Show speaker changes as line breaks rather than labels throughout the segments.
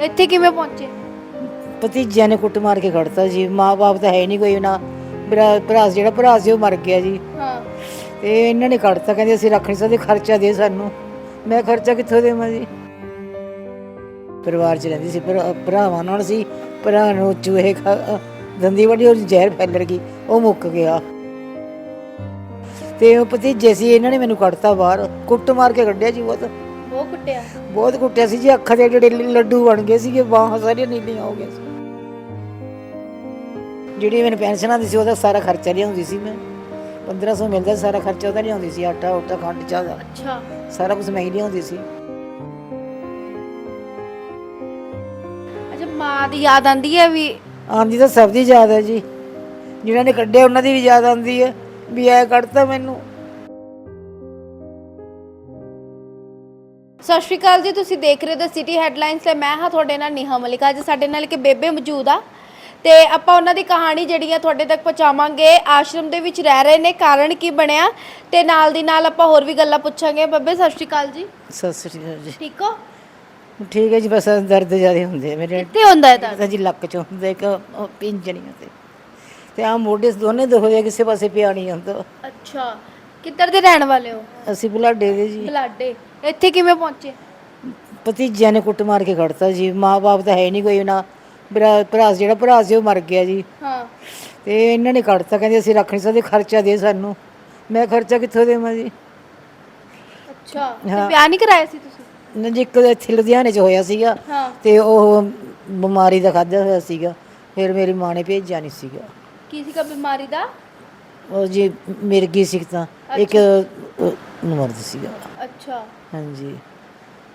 ਇੱਥੇ ਕਿਵੇਂ ਪਹੁੰਚੇ?
ਭਤੀਜਿਆਂ ਨੇ ਕੁੱਟ ਮਾਰ ਕੇ ਖੜਤਾ ਜੀ। ਮਾਂ-ਬਾਪ ਤਾਂ ਹੈ ਨਹੀਂ ਕੋਈ ਨਾ। ਮੇਰਾ ਭਰਾ ਜਿਹੜਾ ਭਰਾ ਸੀ ਉਹ ਮਰ ਗਿਆ ਜੀ।
ਹਾਂ।
ਤੇ ਇਹਨਾਂ ਨੇ ਕੱਢਤਾ ਕਹਿੰਦੇ ਅਸੀਂ ਰੱਖ ਨਹੀਂ ਸਕਦੇ ਖਰਚਾ ਦੇ ਸਾਨੂੰ। ਮੈਂ ਖਰਚਾ ਕਿੱਥੋਂ ਦੇਵਾਂ ਜੀ? ਪਰਿਵਾਰ ਚ ਰਹਿੰਦੀ ਸੀ ਭਰਾ- ਭਰਾਵਾਂ ਨਾਲ ਸੀ। ਭਰਾ ਨੂੰ ਚੂਹੇ ਖਾ ਦੰਦੀ ਵੱਡੀ ਉਹ ਜ਼ਹਿਰ ਫੈਲ ਗਈ ਉਹ ਮੁੱਕ ਗਿਆ। ਤੇ ਉਹ ਭਤੀਜੇ ਸੀ ਇਹਨਾਂ ਨੇ ਮੈਨੂੰ ਕੱਢਤਾ ਬਾਹਰ। ਕੁੱਟ ਮਾਰ ਕੇ ਕੱਢਿਆ ਜੀ
ਉਹ ਕੁੱਟਿਆ
ਬਹੁਤ ਕੁੱਟਿਆ ਸੀ ਜੀ ਅੱਖਾਂ ਦੇ ਜਿਹੜੇ ਲੱਡੂ ਬਣ ਗਏ ਸੀਗੇ ਬਾਹਾਂ ਸਾਰੀਆਂ ਨੀਲੀਆਂ ਹੋ ਗਈਆਂ ਸੀ। ਜਿਹੜੀ ਮੈਨੂੰ ਪੈਨਸ਼ਨ ਆਉਂਦੀ ਸੀ ਉਹਦਾ ਸਾਰਾ ਖਰਚਾ ਲਿਆਉਂਦੀ ਸੀ ਮੈਂ। 1500 ਮਿਲਦਾ ਸਾਰਾ ਖਰਚਾ ਉਹਦਾ ਲਿਆਉਂਦੀ ਸੀ ਆਟਾ ਉਟਾ ਖੰਡ ਚਾਹ ਦਾ।
ਅੱਛਾ।
ਸਾਰਾ ਕੁਝ ਮੈਂ ਹੀ ਲਿਆਉਂਦੀ ਸੀ।
ਅੱਛਾ ਮਾਂ ਦੀ ਯਾਦ ਆਂਦੀ ਹੈ ਵੀ?
ਆਂਦੀ ਤਾਂ ਸਭ ਦੀ ਯਾਦ ਹੈ ਜੀ। ਜਿਨ੍ਹਾਂ ਨੇ ਕੱਢਿਆ ਉਹਨਾਂ ਦੀ ਵੀ ਯਾਦ ਆਉਂਦੀ ਹੈ। ਵੀ ਐ ਕੱਢਤਾ ਮੈਨੂੰ।
ਸਤਿ ਸ਼੍ਰੀ ਅਕਾਲ ਜੀ ਤੁਸੀਂ ਦੇਖ ਰਹੇ ਹੋ ਦ ਸਿਟੀ ਹੈਡਲਾਈਨਸ ਤੇ ਮੈਂ ਹਾਂ ਤੁਹਾਡੇ ਨਾਲ ਨੀਹਾ ਮਲਿਕ। ਅੱਜ ਸਾਡੇ ਨਾਲ ਇੱਕ ਬੇਬੇ ਮੌਜੂਦ ਆ। ਤੇ ਆਪਾਂ ਉਹਨਾਂ ਦੀ ਕਹਾਣੀ ਜਿਹੜੀ ਆ ਤੁਹਾਡੇ ਤੱਕ ਪਹੁੰਚਾਵਾਂਗੇ। ਆਸ਼ਰਮ ਦੇ ਵਿੱਚ ਰਹਿ ਰਹੇ ਨੇ ਕਾਰਨ ਕੀ ਬਣਿਆ? ਤੇ ਨਾਲ ਦੀ ਨਾਲ ਆਪਾਂ ਹੋਰ ਵੀ ਗੱਲਾਂ ਪੁੱਛਾਂਗੇ। ਬੱਬੇ ਸਤਿ ਸ਼੍ਰੀ ਅਕਾਲ ਜੀ।
ਸਤਿ ਸ੍ਰੀ ਅਕਾਲ ਜੀ।
ਠੀਕ ਹੋ?
ਠੀਕ ਹੈ ਜੀ ਬਸ ਦਰਦ ਜ਼ਿਆਦਾ ਹੁੰਦੇ ਆ ਮੇਰੇ।
ਕਿੱਥੇ ਹੁੰਦਾ ਹੈ ਤਾਂ
ਤਾਂ ਜੀ ਲੱਕ ਚ ਹੁੰਦਾ ਇੱਕ ਉਹ ਪਿੰਜਣੀਆਂ ਤੇ। ਤੇ ਆ ਮੋਢੇ ਦੋਨੇ ਦੁਖਦੇ ਆ, ਕਿਸੇ ਪਾਸੇ ਪਿਆ ਨਹੀਂ ਜਾਂਦਾ।
ਅੱਛਾ ਕਿੱਧਰ ਦੇ ਰਹਿਣ ਵਾਲੇ ਹੋ?
ਅਸੀਂ ਬੁਲਾਡੇ ਦੇ ਜੀ।
ਬਲਾਡੇ। ਇੱਥੇ ਕਿਵੇਂ ਪਹੁੰਚੇ?
ਭਤੀਜਿਆਂ ਨੇ ਕੁੱਟ ਮਾਰ ਕੇ ਖੜਤਾ ਜੀ। ਮਾਂ-ਬਾਪ ਤਾਂ ਹੈ ਨਹੀਂ ਕੋਈ ਨਾ ਮੇਰਾ ਭਰਾ ਜਿਹੜਾ ਭਰਾ ਸੀ ਉਹ ਮਰ ਗਿਆ ਜੀ।
ਹਾਂ।
ਤੇ ਇਹਨਾਂ ਨੇ ਕੱਢਤਾ ਕਹਿੰਦੇ ਅਸੀਂ ਰੱਖ ਨਹੀਂ ਸਕਦੇ ਖਰਚਾ ਦੇ ਸਾਨੂੰ। ਮੈਂ ਖਰਚਾ ਕਿੱਥੋਂ ਦੇਵਾਂ ਜੀ?
ਅੱਛਾ। ਤੇ ਵਿਆਹ ਨਹੀਂ ਕਰਾਇਆ ਸੀ ਤੁਸੀਂ?
ਨਾ ਜੀ ਇੱਕ ਇੱਥੇ ਲੁਧਿਆਣੇ 'ਚ ਹੋਇਆ ਸੀਗਾ।
ਹਾਂ।
ਤੇ ਉਹ ਬਿਮਾਰੀ ਦਾ ਖਾਧਾ ਹੋਇਆ ਸੀਗਾ। ਫਿਰ ਮੇਰੀ ਮਾਂ ਨੇ ਭੇਜਿਆ ਨਹੀਂ ਸੀਗਾ।
ਕੀ ਸੀਗਾ ਬਿਮਾਰੀ ਦਾ?
ਉਹ ਜੀ ਮਿਰਗੀ ਸੀ ਤਾਂ। ਇੱਕ ਅਹ, ਮਰਦ ਸੀਗਾ।
ਅੱਛਾ।
ਹਾਂਜੀ।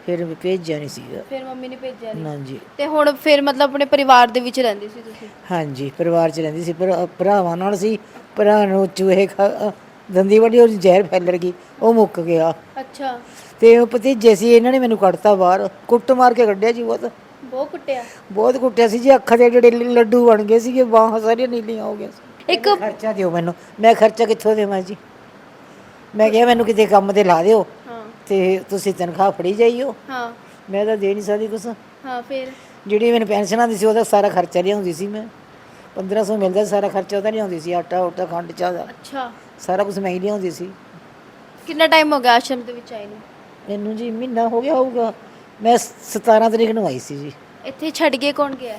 ਫਿਰ ਵੀ ਭੇਜਿਆ ਨਹੀਂ ਸੀਗਾ।
ਫਿਰ ਮੰਮੀ ਨੇ ਭੇਜਿਆ ਨਹੀਂ।
ਨਾ ਜੀ
ਤੇ ਹੁਣ ਫਿਰ ਮਤਲਬ ਆਪਣੇ ਪਰਿਵਾਰ ਦੇ ਵਿੱਚ ਰਹਿੰਦੇ ਸੀ ਤੁਸੀਂ?
ਹਾਂਜੀ ਪਰਿਵਾਰ ਚ ਰਹਿੰਦੀ ਸੀ। ਭਰਾ- ਭਰਾਵਾਂ ਨਾਲ ਸੀ। ਭਰਾ ਨੂੰ ਚੂਹੇ ਖਾ ਦੰਦੀ ਵੱਡੀ ਉਹ ਜ਼ਹਿਰ ਫੈਲ ਗਈ ਉਹ ਮੁੱਕ ਗਿਆ।
ਅੱਛਾ।
ਤੇ ਉਹ ਭਤੀਜੇ ਸੀ। ਇਹਨਾਂ ਨੇ ਮੈਨੂੰ ਕੱਢਤਾ ਬਾਹਰ। ਕੁੱਟ ਮਾਰ ਕੇ ਕੱਢਿਆ ਜੀ ਬਹੁਤ।
ਬਹੁਤ ਕੁੱਟਿਆ?
ਬਹੁਤ ਕੁੱਟਿਆ ਸੀ ਜੀ। ਅੱਖਾਂ ਦੇ ਜਿਹੜੇ ਲੱਡੂ ਬਣ ਗਏ ਸੀਗੇ। ਬਾਹਾਂ ਸਾਰੀਆਂ ਨੀਲੀਆਂ ਹੋ ਗਈਆਂ ਸੀ।
ਇੱਕ
ਖਰਚਾ ਦਿਓ ਮੈਨੂੰ। ਮੈਂ ਖਰਚਾ ਕਿੱਥੋਂ ਦੇਵਾਂ ਜੀ? ਮੈਂ ਕਿਹਾ ਮੈਨੂੰ ਕਿਤੇ ਕੰਮ ਤੇ ਲਾ ਦਿਓ। ਤੇ ਤੁਸੀਂ ਤਨਖਾਹ ਫੜੀ ਜਾਈਓ।
ਹਾਂ।
ਮੈਂ ਤਾਂ ਦੇ ਨਹੀਂ ਸਕਦੀ ਕੁਛ।
ਹਾਂ ਫਿਰ?
ਜਿਹੜੀ ਮੈਨੂੰ ਪੈਨਸ਼ਨ ਆਉਂਦੀ ਸੀ ਉਹਦਾ ਸਾਰਾ ਖਰਚਾ ਲਿਆਉਂਦੀ ਸੀ ਮੈਂ। 1500 ਮਿਲਦਾ ਸੀ, ਸਾਰਾ ਖਰਚਾ ਉਹਦਾ ਲਿਆਉਂਦੀ ਸੀ ਆਟਾ ਉਟਾ ਖੰਡ ਚਾਹ ਦਾ।
ਅੱਛਾ।
ਸਾਰਾ ਕੁਝ ਮੈਂ ਹੀ ਲਿਆਉਂਦੀ ਸੀ।
ਕਿੰਨਾ ਟਾਈਮ ਹੋ ਗਿਆ ਆਸ਼ਰਮ ਦੇ ਵਿੱਚ ਆਏ ਨੂੰ?
ਮੈਨੂੰ ਜੀ ਮਹੀਨਾ ਹੋ ਗਿਆ ਹੋਊਗਾ। ਮੈਂ 17 ਤਰੀਕ ਨੂੰ ਆਈ ਸੀ ਜੀ।
ਇੱਥੇ ਛੱਡ ਕੇ ਕੌਣ ਗਿਆ?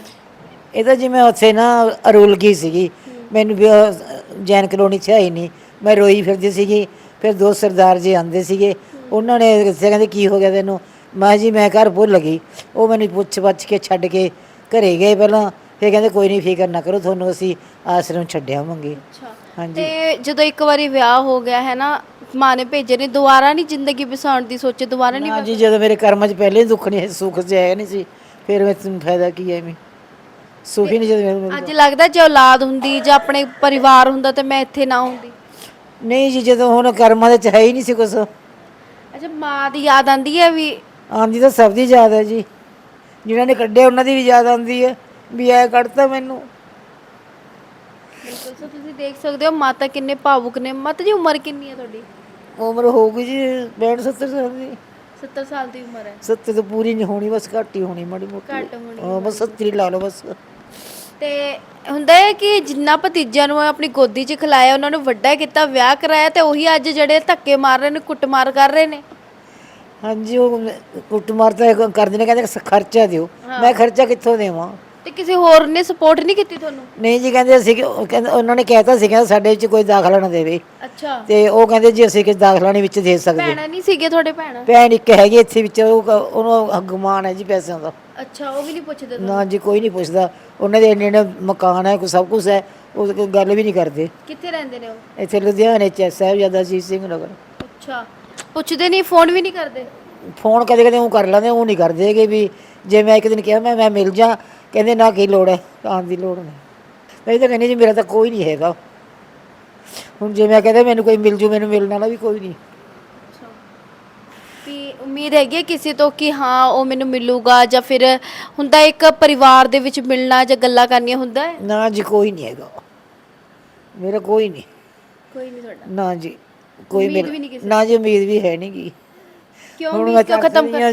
ਇਹ ਤਾਂ ਜਿਵੇਂ ਉੱਥੇ ਨਾ ਅਰੁਲ ਗਈ ਸੀਗੀ। ਮੈਨੂੰ ਵੀ ਉਹ ਜੈਨ ਕਲੋਨੀ ਚ ਆਈ ਨਹੀਂ। ਮੈਂ ਰੋਈ ਫਿਰਦੀ ਸੀਗੀ। ਫਿਰ ਦੋ ਸਰਦਾਰ ਜੀ ਆਂਦੇ ਸੀਗੇ। ਉਹਨਾਂ ਨੇ ਦੱਸਿਆ ਕਹਿੰਦੇ ਕੀ ਹੋ ਗਿਆ ਤੈਨੂੰ? ਮੈਂ ਜੀ ਮੈਂ ਘਰ ਭੁੱਲ ਗਈ। ਉਹ ਮੈਨੂੰ ਪੁੱਛ ਪੱਛ ਕੇ ਛੱਡ ਕੇ ਘਰੇ ਗਏ ਪਹਿਲਾਂ। ਫਿਰ ਕਹਿੰਦੇ ਕੋਈ ਨਹੀਂ ਫਿਕਰ ਨਾ ਕਰੋ ਤੁਹਾਨੂੰ ਅਸੀਂ ਆਸ਼ਰਮ ਛੱਡਿਆਵਾਂਗੇ
ਅੱਛਾ।
ਹਾਂਜੀ।
ਤੇ ਜਦੋਂ ਇੱਕ ਵਾਰੀ ਵਿਆਹ ਹੋ ਗਿਆ ਹੈ ਨਾ ਮਾਂ ਨੇ ਭੇਜੇ ਨੇ ਦੁਬਾਰਾ ਨਹੀਂ ਜ਼ਿੰਦਗੀ ਬਸਾਉਣ ਦੀ ਸੋਚੇ ਦੁਬਾਰਾ ਨਹੀਂ
ਨਾ ਜੀ ਜਦੋਂ ਮੇਰੇ ਕਰਮਾਂ 'ਚ ਪਹਿਲੇ ਦੁੱਖ ਨਹੀਂ ਸੁੱਖ ਜਿਹਾ ਹੈ ਨਹੀਂ ਸੀ ਫਿਰ ਮੈਂ ਤੁਹਾਨੂੰ ਫਾਇਦਾ ਕੀ ਐਵੇਂ? ਸੁਖੀ ਨਹੀਂ ਜਦੋਂ ਮੈਨੂੰ
ਅੱਜ ਲੱਗਦਾ ਜੇ ਔਲਾਦ ਹੁੰਦੀ ਜਾਂ ਆਪਣੇ ਪਰਿਵਾਰ ਹੁੰਦਾ ਤੇ ਮੈਂ ਇੱਥੇ ਨਾ ਹੁੰਦੀ।
ਨਹੀਂ ਜੀ ਜਦੋਂ ਹੁਣ ਕਰਮਾਂ ਦੇ ਚ ਹੈ ਹੀ ਨਹੀਂ ਸੀ ਕੁਛ
ਅੱਛਾ ਮਾਂ ਦੀ ਯਾਦ ਆਂਦੀ ਹੈ ਵੀ?
ਆਂਦੀ ਤਾਂ ਸਭ ਦੀ ਯਾਦ ਹੈ ਜੀ। ਜਿਨ੍ਹਾਂ ਨੇ ਕੱਢਿਆ ਉਹਨਾਂ ਦੀ ਵੀ ਯਾਦ ਆਉਂਦੀ ਹੈ ਵੀ ਐ ਕੱਢਤਾ ਮੈਨੂੰ।
ਬਿਲਕੁਲ ਸੋ ਤੁਸੀਂ ਦੇਖ ਸਕਦੇ ਹੋ ਮਾਤਾ ਕਿੰਨੇ ਭਾਵੁਕ ਨੇ। ਮਾਤਾ ਜੀ ਉਮਰ ਕਿੰਨੀ ਹੈ ਤੁਹਾਡੀ?
ਉਮਰ ਹੋਊਗੀ ਜੀ 65 70 ਸਾਲ ਦੀ।
70 ਸਾਲ ਦੀ ਉਮਰ ਹੈ।
70 ਤਾਂ ਪੂਰੀ ਨਹੀਂ ਹੋਣੀ ਬਸ ਘੱਟ ਹੀ ਹੋਣੀ ਮਾੜੀ ਮੋਟੀ।
ਘੱਟ ਹੋਣੀ
ਹਾਂ ਬਸ 70 ਹੀ ਲਾ ਲਓ ਬਸ।
ਤੇ ਹੁੰਦਾ ਹੈ ਕਿ ਜਿੰਨਾ ਭਤੀਜਿਆਂ ਨੂੰ ਆਪਣੀ ਗੋਦੀ 'ਚ ਖਿਲਾਇਆ ਉਹਨਾਂ ਨੂੰ ਵੱਡਾ ਕੀਤਾ ਵਿਆਹ ਕਰਾਇਆ ਤੇ ਉਹੀ ਅੱਜ ਜਿਹੜੇ ਧੱਕੇ ਮਾਰ ਰਹੇ ਨੇ ਕੁੱਟਮਾਰ ਕਰ ਰਹੇ ਨੇ।
ਹਾਂਜੀ ਉਹ ਕੁੱਟਮਾਰ ਤਾਂ ਇਹ ਕਰਦੇ ਨੇ ਕਹਿੰਦੇ ਖਰਚਾ ਦਿਓ। ਮੈਂ ਖਰਚਾ ਕਿੱਥੋਂ ਦੇਵਾਂ?
ਤੇ ਕਿਸੇ ਹੋਰ ਨੇ ਸਪੋਰਟ ਨਹੀਂ ਕੀਤੀ ਤੁਹਾਨੂੰ?
ਨਹੀਂ ਜੀ ਕਹਿੰਦੇ ਅਸੀਂ ਕਿ- ਉਹ ਕਹਿੰਦੇ ਉਹਨਾਂ ਨੇ ਕਹਿਤਾ ਸੀ ਕਿ ਸਾਡੇ ਵਿੱਚ ਕੋਈ ਦਾਖਲਾ ਨਾ ਦੇਵੇ।
ਅੱਛਾ।
ਤੇ ਉਹ ਕਹਿੰਦੇ ਜੀ ਅਸੀਂ ਕਿ ਦਾਖਲਾ ਨਹੀਂ ਵਿੱਚ ਦੇ ਸਕਦੇ।
ਭੈਣਾਂ ਨਹੀਂ ਸੀਗੇ ਤੁਹਾਡੇ ਭੈਣਾਂ?
ਭੈਣ ਇੱਕ ਹੈਗੀ ਇੱਥੇ ਵਿੱਚ ਉਹ ਕ- ਉਹਨੂੰ ਗੁਮਾਨ ਹੈ ਜੀ ਪੈਸਿਆਂ ਦਾ।
ਅੱਛਾ ਉਹ ਵੀ ਨਹੀਂ ਪੁੱਛਦੇ ਤੁਹਾਨੂੰ।
ਨਾ ਜੀ ਕੋਈ ਨਹੀਂ ਪੁੱਛਦਾ। ਉਹਨਾਂ ਦੇ ਇੰਨੇ ਇੰਨੇ ਮਕਾਨ ਹੈ ਕੋਈ ਸਭ ਕੁਝ ਹੈ ਉਹ ਕੋਈ ਗੱਲ ਵੀ ਨਹੀਂ ਕਰਦੇ।
ਕਿੱਥੇ ਰਹਿੰਦੇ ਨੇ ਉਹ?
ਇੱਥੇ ਲੁਧਿਆਣੇ ਚ ਹੈ, ਸਾਹਿਬਜ਼ਾਦਾ ਅਜੀਤ ਸਿੰਘ ਨਗਰ।
ਅੱਛਾ ਪੁੱਛਦੇ ਨਹੀਂ ਫੋਨ ਵੀ ਨਹੀਂ ਕਰਦੇ?
ਫੋਨ ਕਦੇ ਕਦੇ ਉਹ ਕਰ ਲੈਂਦੇ ਉਹ ਨਹੀਂ ਕਰਦੇ ਹੈਗੇ ਵੀ ਜੇ ਮੈਂ ਇੱਕ ਦਿਨ ਕਿਹਾ ਮੈਂ ਮੈਂ ਮਿਲ ਜਾ ਕਹਿੰਦੇ ਨਾ ਕੀ ਲੋੜ ਹੈ ਆਉਣ ਦੀ ਲੋੜ ਨਹੀਂ। ਮੈਂ ਤਾਂ ਕਹਿੰਦੀ ਜੀ ਮੇਰਾ ਤਾਂ ਕੋਈ ਨਹੀਂ ਹੈਗਾ। ਹੁਣ ਜੇ ਮੈਂ ਕਹਿੰਦਾ ਮੈਨੂੰ ਕੋਈ ਮਿਲ ਜੂ ਮੈਨੂੰ ਮਿਲਣ ਵਾਲਾ ਵੀ ਕੋਈ ਨਹੀਂ
ਉਮੀਦ ਹੈਗੀ ਹੈ ਕਿਸੇ ਤੋਂ ਕਿ ਹਾਂ ਉਹ ਮੈਨੂੰ ਮਿਲੂਗਾ ਜਾਂ ਫਿਰ ਹੁੰਦਾ ਇੱਕ ਪਰਿਵਾਰ ਦੇ ਵਿੱਚ ਮਿਲਣਾ ਜਾਂ ਗੱਲਾਂ ਕਰਨੀਆਂ ਹੁੰਦਾ ਹੈ?
ਨਾ ਜੀ ਕੋਈ ਨਹੀਂ ਹੈਗਾ। ਮੇਰਾ ਕੋਈ ਨਹੀਂ।
ਕੋਈ ਨਹੀਂ ਤੁਹਾਡਾ।
ਨਾ ਜੀ ਕੋਈ
ਉਮੀਦ
ਮੇਰਾ-
ਵੀ ਨਹੀਂ ਕਿਸੇ
ਨਾ ਜੀ ਉਮੀਦ ਵੀ ਹੈ ਨਹੀਂਗੀ
ਕਿਉਂ
ਹੁਣ
ਉਮੀਦ ਕਿਉਂ
ਖਤਮ
ਖਤਮ
ਕਰ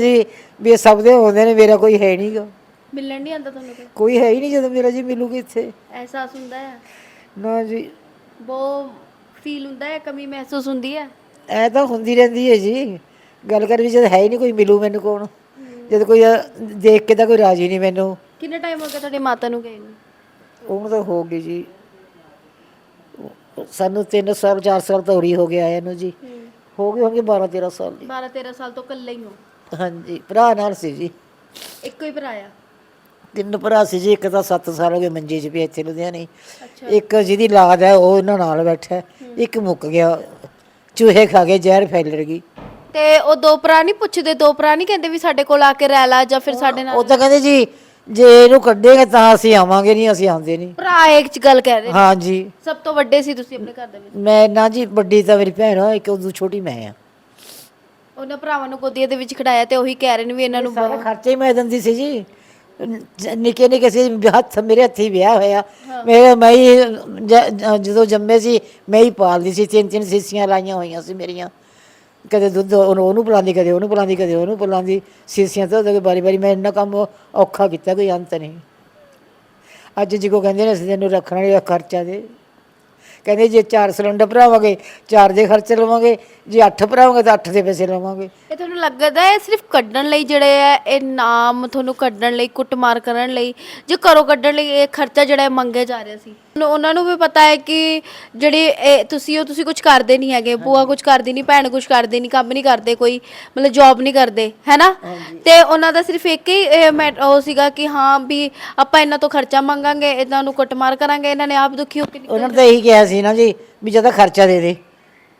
ਵੀ ਇਹ ਸਭ ਦੇ ਹੁੰਦੇ ਨੇ ਮੇਰਾ ਕੋਈ ਹੈ ਨਹੀਂਗਾ
ਮਿਲਣ ਨਹੀਂ ਆਉਂਦਾ ਤੁਹਾਨੂੰ ਕੋਈ?
ਕੋਈ ਹੈ ਹੀ ਨਹੀਂ ਜਦੋਂ ਮੇਰਾ ਜੀ ਮਿਲੂਗੀ ਇੱਥੇ।
ਅਹਿਸਾਸ ਹੁੰਦਾ ਹੈ?
ਨਾ ਜੀ।
ਬਹੁਤ ਫੀਲ ਹੁੰਦਾ ਹੈ ਕਮੀ ਮਹਿਸੂਸ ਹੁੰਦੀ ਹੈ?
ਐ ਤਾਂ ਹੁੰਦੀ ਰਹਿੰਦੀ ਹੈ ਜੀ। ਗੱਲ ਕਰ ਵੀ ਜਦ ਹੈ ਹੀ ਨਹੀਂ ਕੋਈ ਮਿਲੂ ਮੈਨੂੰ ਕੌਣ? ਜਦ ਕੋਈ ਅ, ਦੇਖ ਕੇ ਤਾਂ ਕੋਈ ਰਾਜੀ ਨਹੀਂ ਮੈਨੂੰ।
ਕਿੰਨਾ ਟਾਈਮ ਹੋ ਗਿਆ ਤੁਹਾਡੀ ਮਾਤਾ ਨੂੰ ਗਏ ਨੂੰ?
ਉਹਨੂੰ ਤਾਂ ਹੋ ਗਈ ਜੀ। ਸਾਨੂੰ 3 ਸਾਲ 4 ਸਾਲ ਤਾਂ ਹੋਰੀ ਹੋ ਗਿਆ ਇਹਨੂੰ ਜੀ। ਹੋ ਗਏ ਹੋਣਗੇ 12 13 ਸਾਲ ਜੀ।
12 13 ਸਾਲ ਤੋਂ ਇਕੱਲੇ ਹੀ ਹੋ।
ਹਾਂਜੀ ਭਰਾ ਨਾਲ ਸੀ ਜੀ।
ਇੱਕੋ ਹੀ ਭਰਾ ਆ?
ਤਿੰਨ ਭਰਾ ਸੀ ਜੀ ਇੱਕ ਤਾਂ 7 ਸਾਲ ਹੋ ਗਏ ਮੰਜੇ 'ਚ ਪਿਆ ਇੱਥੇ ਲੁਧਿਆਣੇ।
ਅੱਛਾ।
ਇੱਕ ਜਿਹਦੀ ਲਾਦ ਹੈ ਉਹ ਇਹਨਾਂ ਨਾਲ ਬੈਠਾ। ਹੈ। ਇੱਕ ਮੁੱਕ ਗਿਆ। ਚੂਹੇ ਖਾ ਗਏ ਜ਼ਹਿਰ ਫੈਲ ਗਈ
ਤੇ ਉਹ ਦੋ ਭਰਾ ਨਹੀਂ ਪੁੱਛਦੇ ਦੋ ਭਰਾ ਨਹੀਂ ਕਹਿੰਦੇ ਵੀ ਸਾਡੇ ਕੋਲ ਆ ਕੇ ਰਹਿ ਲਾ ਜਾਂ ਫਿਰ ਸਾਡੇ ਨਾਲ
ਉਹ ਤਾਂ ਕਹਿੰਦੇ ਜੀ ਜੇ ਇਹਨੂੰ ਕੱਢੇਗਾ ਤਾਂ ਅਸੀਂ ਆਵਾਂਗੇ ਨਹੀਂ ਅਸੀਂ ਆਉਂਦੇ ਨਹੀਂ।
ਭਰਾ ਇੱਕ ਚ ਗੱਲ ਕਹਿ ਰਹੇ ਨੇ।
ਹਾਂਜੀ।
ਸਭ ਤੋਂ ਵੱਡੇ ਸੀ ਤੁਸੀਂ ਆਪਣੇ ਘਰ ਦੇ ਵਿੱਚ?
ਮੈਂ ਨਾ ਜੀ ਵੱਡੀ ਤਾਂ ਮੇਰੀ ਭੈਣ ਆ ਇੱਕ ਉਦੋਂ ਛੋਟੀ ਮੈਂ ਆ।
ਉਹਨਾਂ ਭਰਾਵਾਂ ਨੂੰ ਗੋਦੀਆਂ ਦੇ ਵਿੱਚ ਖੜਾਇਆ ਤੇ ਉਹੀ ਕਹਿ ਰਹੇ ਨੇ ਵੀ ਇਹਨਾਂ ਨੂੰ
ਸਾਰਾ ਖਰਚਾ ਹੀ ਮੈਂ ਦਿੰਦੀ ਸੀ ਜੀ। ਨਿੱਕੇ ਨਿੱਕੇ ਸੀ ਹੱਥ ਮੇਰੇ ਹੱਥੀ ਵਿਆਹ ਹੋਇਆ। ਮੇਰੇ ਮੈਂ ਹੀ ਜ- ਜ- ਜਦੋਂ ਜੰਮੇ ਸੀ ਮੈਂ ਹੀ ਪਾਲਦੀ ਸੀ ਤਿੰਨ ਤਿੰਨ ਸੀਸੀਆਂ ਲਾਈਆਂ ਹੋਈਆਂ ਸੀ ਮੇਰੀਆਂ। ਕਦੇ ਦੁੱਧ ਉਹਨੂੰ ਉਹਨੂੰ ਪਿਲਾਉਂਦੀ ਕਦੇ ਉਹਨੂੰ ਪਿਲਾਉਂਦੀ ਕਦੇ ਉਹਨੂੰ ਪਿਲਾਉਂਦੀ ਸੀਸੀਆਂ ਤੋਂ ਉਹਦੇ ਬਾਰੀ ਬਾਰੀ ਮੈਂ ਇੰਨਾ ਕੰਮ ਔਖਾ ਕੀਤਾ, ਕੋਈ ਅੰਤ ਨਹੀਂ। ਅੱਜ ਜੀ ਕੋ ਕਹਿੰਦੇ ਨੇ, ਅਸੀਂ ਤੈਨੂੰ ਰੱਖਣਾ ਨਹੀਂ ਖਰਚਾ ਦੇ। ਕਹਿੰਦੇ ਜੇ ਚਾਰ ਸਿਲੰਡਰ ਭਰਾਵਾਂਗੇ, ਚਾਰ ਦੇ ਖਰਚੇ ਲਵਾਂਗੇ ਜੇ ਅੱਠ ਭਰਾਵਾਂਗੇ ਤਾਂ ਅੱਠ ਦੇ ਪੈਸੇ ਲਵਾਂਗੇ।
ਇਹ ਤੁਹਾਨੂੰ ਲੱਗਦਾ ਹੈ ਸਿਰਫ ਕੱਢਣ ਲਈ ਜਿਹੜੇ ਹੈ ਇਹ ਨਾਮ ਤੁਹਾਨੂੰ ਕੱਢਣ ਲਈ ਕੁੱਟਮਾਰ ਕਰਨ ਲਈ ਜੇ ਘਰੋਂ ਕੱਢਣ ਲਈ ਇਹ ਖਰਚਾ ਜਿਹੜਾ ਹੈ ਮੰਗਿਆ ਜਾ ਰਿਹਾ ਸੀ? ਉਹਨੂੰ- ਉਹਨਾਂ ਨੂੰ ਵੀ ਪਤਾ ਹੈ ਕਿ ਜਿਹੜੀ ਇਹ ਤੁਸੀਂ ਉਹ ਤੁਸੀਂ ਕੁਝ ਕਰਦੇ ਨਹੀਂ ਹੈਗੇ ਬੂਆ ਕੁਝ ਕਰਦੀ ਨਹੀਂ ਭੈਣ ਕੁਝ ਕਰਦੀ ਨਹੀਂ ਕੰਮ ਨਹੀਂ ਕਰਦੇ ਕੋਈ ਮਤਲਬ ਜੌਬ ਨਹੀਂ ਕਰਦੇ ਹੈਨਾ? ਤੇ ਉਹਨਾਂ ਦਾ ਸਿਰਫ ਇੱਕ ਹੀ ਇਹ ਉਹ ਸੀਗਾ ਕਿ ਹਾਂ ਵੀ ਆਪਾਂ ਇਹਨਾਂ ਤੋਂ ਖਰਚਾ ਮੰਗਾਂਗੇ ਇਹਨਾਂ ਨੂੰ ਕੁੱਟਮਾਰ ਕਰਾਂਗੇ ਇਹਨਾਂ ਨੇ ਆਪ ਦੁਖੀ ਹੋ ਕੇ ਨਿਕਲ
ਉਹਨਾਂ ਨੇ ਤਾਂ ਇਹੀ ਕਿਹਾ ਸੀ ਨਾ ਜੀ ਵੀ ਜਦੋਂ ਖਰਚਾ ਦੇ ਦੇ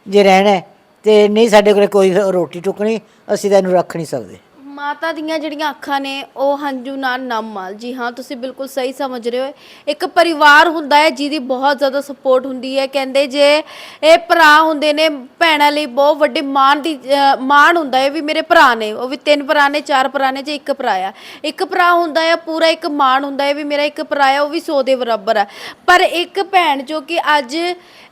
ਜੇ ਰਹਿਣਾ ਹੈ, ਤੇ ਨਹੀਂ ਸਾਡੇ ਕੋਲ ਕੋਈ ਰੋਟੀ ਟੁਕਣੀ, ਅਸੀਂ ਤਾਂ ਇਹਨੂੰ ਰੱਖ ਨਹੀਂ ਸਕਦੇ।
ਮਾਤਾ ਦੀਆਂ ਜਿਹੜੀਆਂ ਅੱਖਾਂ ਨੇ, ਉਹ ਹੰਝੂ ਨਾਲ ਨਮ ਮਾਲ ਜੀ ਹਾਂ, ਤੁਸੀਂ ਬਿਲਕੁਲ ਸਹੀ ਸਮਝ ਰਹੇ ਹੋ। ਇੱਕ ਪਰਿਵਾਰ ਹੁੰਦਾ ਹੈ, ਜਿਹਦੀ ਬਹੁਤ ਜ਼ਿਆਦਾ ਸਪੋਰਟ ਹੁੰਦੀ ਹੈ। ਕਹਿੰਦੇ ਜੇ ਇਹ ਭਰਾ ਹੁੰਦੇ ਨੇ, ਭੈਣਾਂ ਲਈ ਬਹੁਤ ਵੱਡੇ ਮਾਣ ਦੀ, ਅਹ, ਮਾਣ ਹੁੰਦਾ ਹੈ ਵੀ ਮੇਰੇ ਭਰਾ ਨੇ, ਉਹ ਵੀ ਤਿੰਨ ਭਰਾ ਨੇ, ਚਾਰ ਭਰਾ ਨੇ, ਜੇ ਇੱਕ ਭਰਾ ਆ। ਇੱਕ ਭਰਾ ਹੁੰਦਾ ਹੈ, ਪੂਰਾ ਇੱਕ ਮਾਣ ਹੁੰਦਾ ਹੈ ਵੀ ਮੇਰਾ ਇੱਕ ਭਰਾ ਆ, ਉਹ ਵੀ 100 ਦੇ ਬਰਾਬਰ ਆ। ਪਰ ਇੱਕ ਭੈਣ ਜੋ ਕਿ ਅੱਜ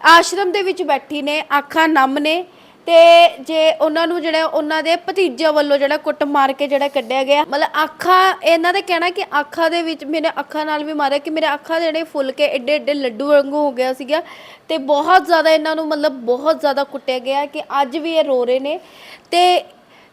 ਆਸ਼ਰਮ ਦੇ ਵਿੱਚ ਬੈਠੀ ਨੇ, ਅੱਖਾਂ ਨਮ ਨੇ ਤੇ ਜੇ ਉਹਨਾਂ ਨੂੰ ਜਿਹੜਾ ਉਹਨਾਂ ਦੇ ਭਤੀਜੇ ਵੱਲੋਂ ਜਿਹੜਾ ਕੁੱਟ ਮਾਰ ਕੇ ਜਿਹੜਾ ਕੱਢਿਆ ਗਿਆ, ਮਤਲਬ ਅੱਖਾਂ ਇਹਨਾਂ ਦਾ ਕਹਿਣਾ ਕਿ ਅੱਖਾਂ ਦੇ ਵਿੱਚ ਮੇਰੇ ਅੱਖਾਂ ਨਾਲ ਵੀ ਮਾਰਿਆ ਕਿ ਮੇਰੇ ਅੱਖਾਂ ਦੇ ਜਿਹੜੇ ਫੁੱਲ ਕੇ ਏਡੇ ਏਡੇ ਲੱਡੂ ਵਾਂਗੂ ਹੋ ਗਿਆ ਸੀਗਾ ਤੇ ਬਹੁਤ ਜ਼ਿਆਦਾ ਇਹਨਾਂ ਨੂੰ ਮਤਲਬ ਬਹੁਤ ਜ਼ਿਆਦਾ ਕੁੱਟਿਆ ਗਿਆ ਕਿ ਅੱਜ ਵੀ ਇਹ ਰੋ ਰਹੇ ਨੇ। ਤੇ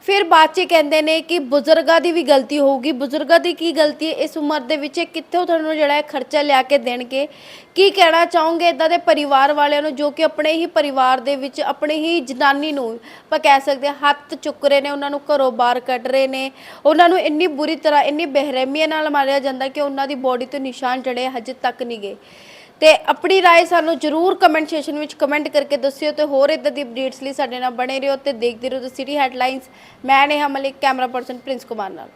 ਫਿਰ ਬਾਅਦ ਚ ਕਹਿੰਦੇ ਨੇ ਕਿ ਬਜ਼ੁਰਗਾਂ ਦੀ ਵੀ ਗਲਤੀ ਹੋਊਗੀ। ਬਜ਼ੁਰਗਾਂ ਦੀ ਕੀ ਗਲਤੀ ਹੈ? ਇਸ ਉਮਰ ਦੇ ਵਿੱਚ ਇਹ ਕਿੱਥੋਂ ਤੁਹਾਨੂੰ ਜਿਹੜਾ ਹੈ ਖਰਚਾ ਲਿਆ ਕੇ ਦੇਣਗੇ? ਕੀ ਕਹਿਣਾ ਚਾਹੋਗੇ ਇਦਾਂ ਦੇ ਪਰਿਵਾਰ ਵਾਲਿਆਂ ਨੂੰ ਜੋ ਕਿ ਆਪਣੇ ਹੀ ਪਰਿਵਾਰ ਦੇ ਵਿੱਚ, ਆਪਣੇ ਹੀ ਜਨਾਨੀ ਨੂੰ ਆਪਾਂ ਕਹਿ ਸਕਦੇ ਹਾਂ ਹੱਥ ਚੁੱਕ ਰਹੇ ਨੇ, ਉਹਨਾਂ ਨੂੰ ਘਰੋਂ ਬਾਹਰ ਕੱਢ ਰਹੇ ਨੇ। ਉਹਨਾਂ ਨੂੰ ਇੰਨੀ ਬੁਰੀ ਤਰ੍ਹਾਂ, ਇੰਨੀ ਬੇਰਹਿਮੀਆਂ ਨਾਲ ਮਾਰਿਆ ਜਾਂਦਾ ਕਿ ਉਹਨਾਂ ਦੀ ਬੋਡੀ ਤੋਂ ਨਿਸ਼ਾਨ ਜੜੇ ਹਜੇ ਤੱਕ ਨਹੀਂ ਗਏ। ਤੇ ਆਪਣੀ رائے ਸਾਨੂੰ ਜਰੂਰ ਕਮੈਂਟ ਸੈਕਸ਼ਨ ਵਿੱਚ ਕਮੈਂਟ ਕਰਕੇ ਦੱਸਿਓ ਤੇ ਹੋਰ ਇਦਾਂ ਦੀ ਅਪਡੇਟਸ ਲਈ ਸਾਡੇ ਨਾਲ ਬਣੇ ਰਹੋ ਤੇ ਦੇਖਦੇ ਰਹੋ ਦ ਸਿਟੀ ਹੈਡਲਾਈਨਸ ਮੈਂ ਨੇਹਾ ਮਲਿਕ ਕੈਮਰਾ ਪਰਸਨ ਪ੍ਰਿੰਸ ਕੁਮਾਰ ਨਾਲ